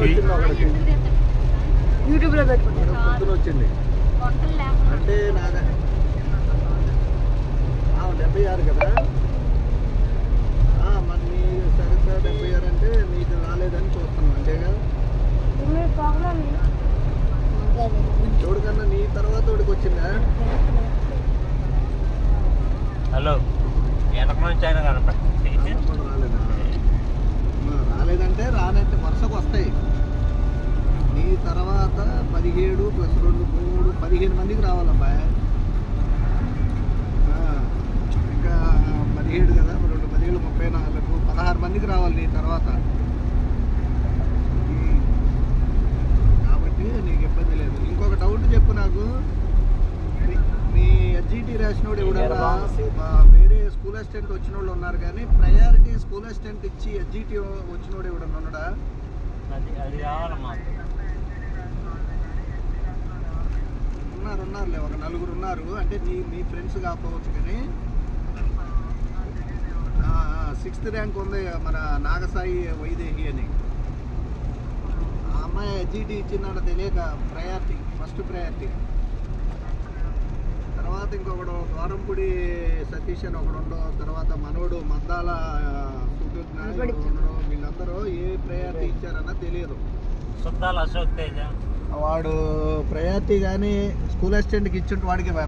పెట్టుకుంటాను పొద్దున వచ్చింది. అంటే ఆ, డెబ్బై ఆరు కదా? ఆ, మరి నీ సరిత డెబ్బై ఆరు అంటే నీకు రాలేదని చూస్తున్నాం అంతేగా? ఎవరికన్నా నీ తర్వాత వాడికి వచ్చిందా? హలో. వెనక నుంచి ఆయన కనపడి పదిహేడు ప్లస్ రెండు మూడు పదిహేను మందికి రావాలబ్బా. ఇంకా పదిహేడు కదా రెండు పదిహేడు ముప్పై నాలుగు పదహారు మందికి రావాలి నీ తర్వాత. కాబట్టి నీకు ఇబ్బంది లేదు. ఇంకొక డౌట్ చెప్పు నాకు. నీ- నీ ఎస్జిటి రాసినోడు ఎవడన్నా ఆ, వేరే స్కూల్ అసిస్టెంట్ వచ్చిన వాళ్ళు ఉన్నారు కానీ ప్రయారిటీ స్కూల్ అసిస్టెంట్ ఇచ్చి ఎస్జిటి వచ్చినోడు ఎవడన్నా ఉన్నాడా? అది అది కావాలమ్మా ఉన్నారు ఉన్నారులే ఒక నలుగురు ఉన్నారు. అంటే నీ మీ ఫ్రెండ్స్ కాకపోవచ్చు కానీ. సిక్స్త్ ర్యాంక్ ఉంది మన నాగసాయి వైదేహి అని. ఆ అమ్మాయి ఎస్జిటి ఇచ్చిందంట తెలియక ప్రయారిటీ ఫస్ట్ ప్రయారిటీ తర్వాత ఇంకొకడు ద్వారంపూడి సతీష్ అని ఒకడు ఉండో తర్వాత మనోడు మద్దాల నాయుడు ఉండడు వీళ్ళందరూ ఏ ప్రయారిటీ ఇచ్చారన్న తెలియదు. సుద్దాల అశోక్ తేజ. వాడు ప్రయారిటీ కానీ స్కూల్ అసిస్టెంట్కి ఇచ్చుంటే వాడికి